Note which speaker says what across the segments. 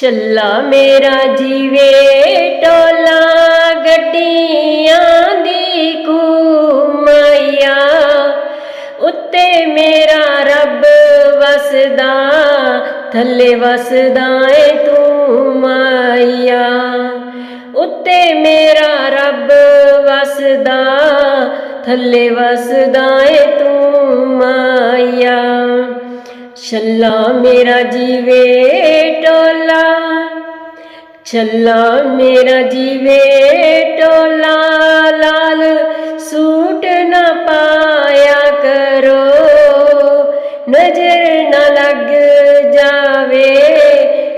Speaker 1: ਛੱਲਾ ਮੇਰਾ ਜੀਵੇ, ਟੋਲਾ ਗੱਡੀਆਂ ਦੀ ਘੁਮਾਇਆ ਉੱਤੇ ਮੇਰਾ ਰੱਬ ਵਸਦਾ, ਥੱਲੇ ਵਸਦਾ ਏ ਤੂੰ ਮਾਇਆ। ਉੱਤੇ ਮੇਰਾ ਰੱਬ ਵਸਦਾ, ਥੱਲੇ ਵਸਦਾ ਏ ਤੂੰ ਮਾਇਆ। ਛੱਲਾ ਮੇਰਾ ਜੀਵੇ ਛੱਲਾ ਮੇਰਾ ਜੀਵੇ, ਟੋਲਾ ਲਾਲ ਸੂਟ ਨਾ ਪਾਇਆ ਕਰੋ। ਨਜ਼ਰ ਨਾ ਲੱਗ ਜਾਵੇ,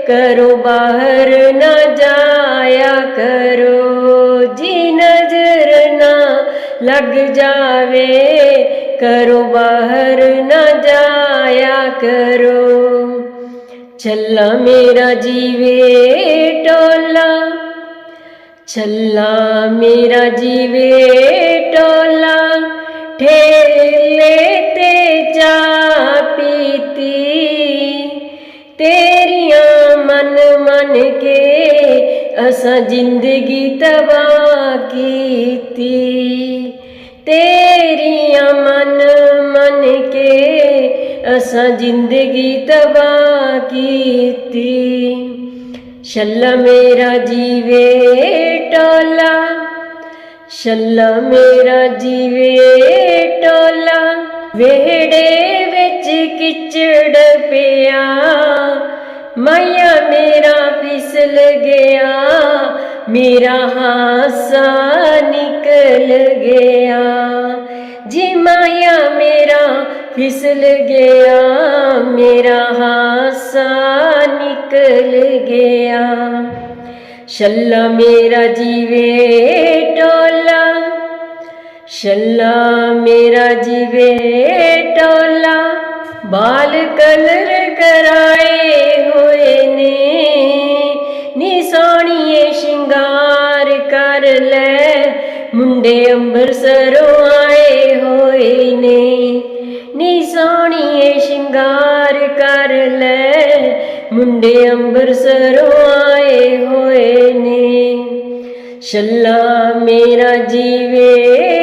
Speaker 1: ਕਰੋ ਬਾਹਰ ਨਾ ਜਾਇਆ ਕਰੋ। ਜੀ ਨਜ਼ਰ ਨਾ ਲੱਗ ਜਾਵੇ, ਕਰੋ ਬਾਹਰ ਨਾ ਜਾਇਆ ਕਰੋ। ਛੱਲਾ ਮੇਰਾ ਜੀਵੇ ਟੋਲਾ, ਛੱਲਾ ਮੇਰਾ ਜੀਵੇ ਟੋਲਾ, ਠੇਲੇ ਤੇ ਚਾ ਪੀਤੀ, ਤੇਰੀਆਂ ਮਨ ਮਨ ਕੇ ਅਸਾਂ ਜ਼ਿੰਦਗੀ ਤਬਾਹ ਕੀਤੀ, ਤੇਰੀਆਂ ਮਨ ਅਸਾਂ ਜ਼ਿੰਦਗੀ ਤਬਾਹ ਕੀਤੀ। ਛੱਲਾ ਮੇਰਾ ਜੀਵੇ ਟੋਲਾ, ਛੱਲਾ ਮੇਰਾ ਜੀਵੇ ਟੋਲਾ। ਵਿਹੜੇ ਵਿੱਚ ਕਿਚੜ ਪਿਆ, ਮਾਇਆ ਮੇਰਾ ਫਿਸਲ ਗਿਆ। ਮੇਰਾ ਹਾਸਾ ਨਿਕਲ ਗਿਆ। ਜੀ ਮਾਇਆ ਮੇਰਾ ਫਿਸਲ ਗਿਆ ਮੇਰਾ ਹਾਸਾ ਨਿਕਲ ਗਿਆ ਛੱਲਾ ਮੇਰਾ ਜੀਵੇ ਟੋਲਾ ਛੱਲਾ ਮੇਰਾ ਜੀਵੇ ਟੋਲਾ ਬਾਲ ਕਲਰ ਕਰਾਏ ਹੋਏ ਨੇ ਨੀ ਸੋਹਣੀਏ ਸ਼ਿੰਗਾਰ ਕਰ ਲੈ ਮੁੰਡੇ ਅੰਬਰਸਰੋਂ ਆਏ ਹੋਏ ਸ਼ਿੰਗਾਰ ਕਰ ਲੈ ਮੁੰਡੇ ਅੰਬਰਸਰੋਂ ਆਏ ਹੋਏ ਨੇ ਛੱਲਾ ਮੇਰਾ ਜੀਵੇ